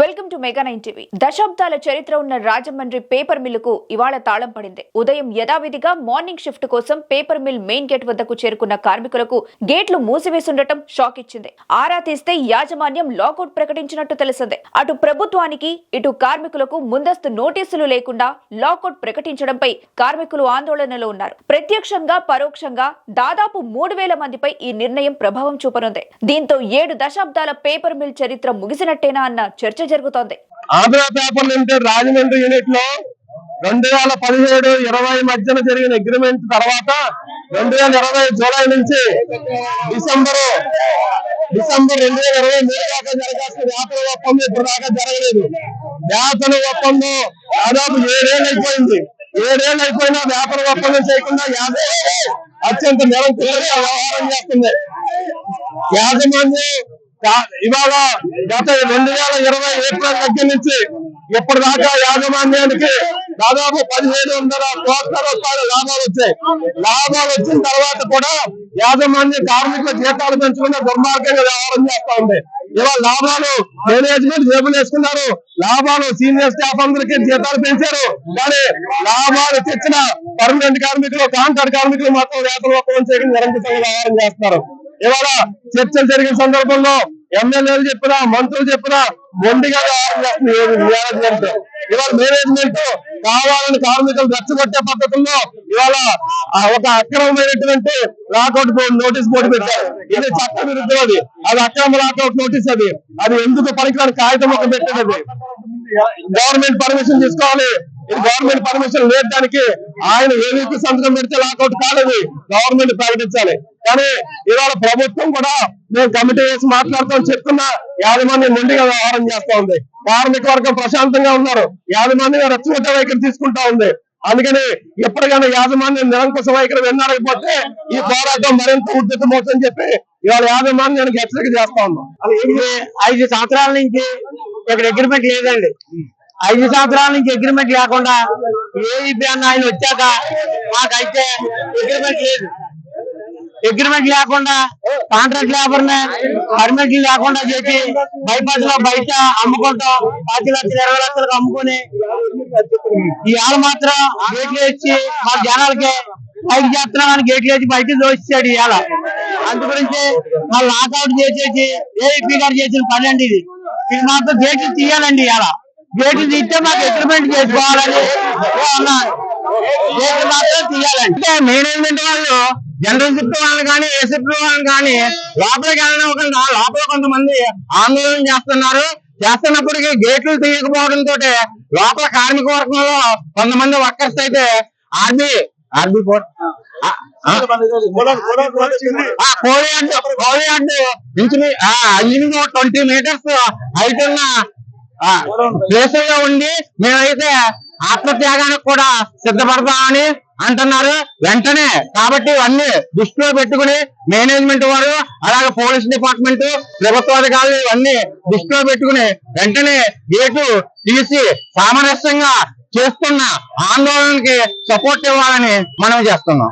Welcome to mega nine TV. దశాబ్దాల చరిత్ర ఉన్న రాజమండ్రి పేపర్ మిల్లుకు ఇవాళ తాళం పడింది. ఉదయం యథావిధిగా మార్నింగ్ షిఫ్ట్ కోసం పేపర్ మిల్ మెయిన్ గేట్ వద్దకు చేరుకున్న కార్మికులకు గేట్లు మూసివేసుండటం షాక్ ఇచ్చింది. ఆరా తీస్తే యాజమాన్యం లాకౌట్ ప్రకటించినట్టు తెలిసింది. అటు ప్రభుత్వానికి ఇటు కార్మికులకు ముందస్తు నోటీసులు లేకుండా లాకౌట్ ప్రకటించడంపై కార్మికులు ఆందోళనలో ఉన్నారు. ప్రత్యక్షంగా పరోక్షంగా దాదాపు మూడు వేల మందిపై ఈ నిర్ణయం ప్రభావం చూపనుంది. దీంతో ఏడు దశాబ్దాల పేపర్ మిల్ చరిత్ర ముగిసినట్టేనా అన్న చర్చ జరుగుతోంది. ఆంధ్ర పేపర్ లిమిటెడ్ రాజమండ్రి యూనిట్లో రెండు వేల పదిహేడు ఇరవై మధ్యన జరిగిన అగ్రిమెంట్ తర్వాత రెండు వేల ఇరవై జూలై నుంచి డిసెంబర్ డిసెంబర్ రెండు వేల ఇరవై మూడు దాకా జరగాల్సిన వ్యాపార ఒప్పందం ఇప్పుడు దాకా జరగలేదు. వ్యాపార ఒప్పందం దాదాపు ఏడేళ్ళు అయిపోయింది. ఏడేళ్ళు అయిపోయినా వ్యాపార ఒప్పందం చేయకుండా యాభై అత్యంత నిరంతరంగా వ్యవహారం చేస్తుంది. యాజమాన్యం ఇవాళ గత రెండు వేల ఇరవై ఏప్రిల్ దగ్గర నుంచి ఇప్పటిదాకా యాజమాన్యానికి దాదాపు పదిహేను వందల కోట్ల రూపాయల లాభాలు వచ్చాయి. లాభాలు వచ్చిన తర్వాత కూడా యాజమాన్య కార్మికుల జీతాలు పెంచుకునే దుర్మార్గంగా వ్యవహారం చేస్తా ఉంది. ఇవాళ లాభాలు మేనేజ్మెంట్ జేబులు వేసుకున్నారు. లాభాలు సీనియర్ స్టాఫ్ అందరికీ జీతాలు పెంచారు. కానీ లాభాలు తెచ్చిన పర్మనెంట్ కార్మికులు కాంట్రాక్ట్ కార్మికులు మాత్రం వేతన ఒప్పందం చేయడం నిరంకుశంగా వ్యవహారం చేస్తున్నారు. ఇవాళ చర్చలు జరిగిన సందర్భంలో ఎమ్మెల్యేలు చెప్పినా మంత్రులు చెప్పినా మొండిగా మేనేజ్మెంట్ ఇవాళ మేనేజ్మెంట్ కావాలని కార్మికులు రెచ్చగొట్టే పద్ధతుల్లో ఇవాళ ఒక అక్రమమైనటువంటి లాకౌట్ బోర్డు నోటీస్ బోర్డు పెట్టారు. ఇది చట్ట విరుద్ధం అది అక్రమ లాకౌట్ నోటీస్ అది. అది ఎందుకు పనికిరాని కాగితం ఒక పెట్టినది? గవర్నమెంట్ పర్మిషన్ తీసుకోవాలి. ఇది గవర్నమెంట్ పర్మిషన్ లేదానికి ఆయన ఏవీపీ సంతకం పెడితే లాకౌట్ కాలేదు? గవర్నమెంట్ ప్రకటించాలి. కానీ ఇవాళ ప్రభుత్వం కూడా మేము కమిటీ వేసి మాట్లాడుతాం చెప్తున్నా. యాజమాన్యం మొండిగా వ్యవహారం చేస్తా ఉంది. కార్మిక వర్గం ప్రశాంతంగా ఉన్నారు. యాజమాన్యం రచ్చగొట్ట వైఖరి తీసుకుంటా ఉంది. అందుకని ఎప్పటికైనా యాజమాన్యం నిరంకుశ వైఖరి విన్నారకపోతే ఈ పోరాటం మరింత ఉద్దతమవుతుందని చెప్పి ఇవాళ యాజమాన్యానికి హెచ్చరిక చేస్తా ఉన్నాం. ఐదు సంవత్సరాల నుంచి ఇక్కడ అగ్రిమెంట్ లేదండి. ఐదు సంవత్సరాల నుంచి అగ్రిమెంట్ లేకుండా ఏఈపీ అన్న ఆయన వచ్చాక మాకైతే అగ్రిమెంట్ లేదు. అగ్రిమెంట్ లేకుండా కాంట్రాక్ట్ లేబర్ పర్మిట్ లేకుండా చేసి బైపాస్లో బయట అమ్ముకుంటాం. పది లక్షలు ఇరవై లక్షలకు అమ్ముకుని ఇవాళ మాత్రం గేట్లు ఇచ్చి మా జనాలకి పైకి చేస్తున్నామని గేట్లు వేసి బయట దోషిస్తాడు ఇవాళ. అందు గురించి వాళ్ళు లాకౌట్ చేసేసి ఏపీ గారు చేసిన పని అండి ఇది. ఇది మాత్రం గేట్లు తీయాలండి ఇవాళ. గేట్లు తీస్తే మాకు అగ్రిమెంట్ చేసుకోవాలని అన్నారు గేట్లు మాత్రం తీయాలండి. మేనేజ్మెంట్ వాళ్ళు జనరల్ షిఫ్ట్ వాళ్ళని కానీ ఏ షిఫ్ట్ వాళ్ళని కానీ లోపలికి వెళ్ళనివ్వకుండా లోపల కొంతమంది ఆందోళన చేస్తున్నారు. చేస్తున్నప్పటికీ గేట్లు తీయకపోవడంతో లోపల కార్మిక వర్గంలో కొంతమంది వర్కర్స్ అయితే ఆర్బీ ఆర్బీ కోడి అంటే కోడి అంటే ఇంచుమి ట్వంటీ మీటర్స్ హైట్ ఉన్న ప్లేస్లో ఉండి మేమైతే ఆత్మత్యాగానికి కూడా సిద్ధపడతామని అంటున్నారు. వెంటనే కాబట్టి ఇవన్నీ దృష్టిలో పెట్టుకుని మేనేజ్మెంట్ వారు అలాగే పోలీస్ డిపార్ట్మెంట్ ప్రభుత్వ అధికారులు ఇవన్నీ దృష్టిలో పెట్టుకుని వెంటనే గేటు తీసి సామరస్యంగా చేస్తున్న ఆందోళనకి సపోర్ట్ ఇవ్వాలని మనం చేస్తున్నాం.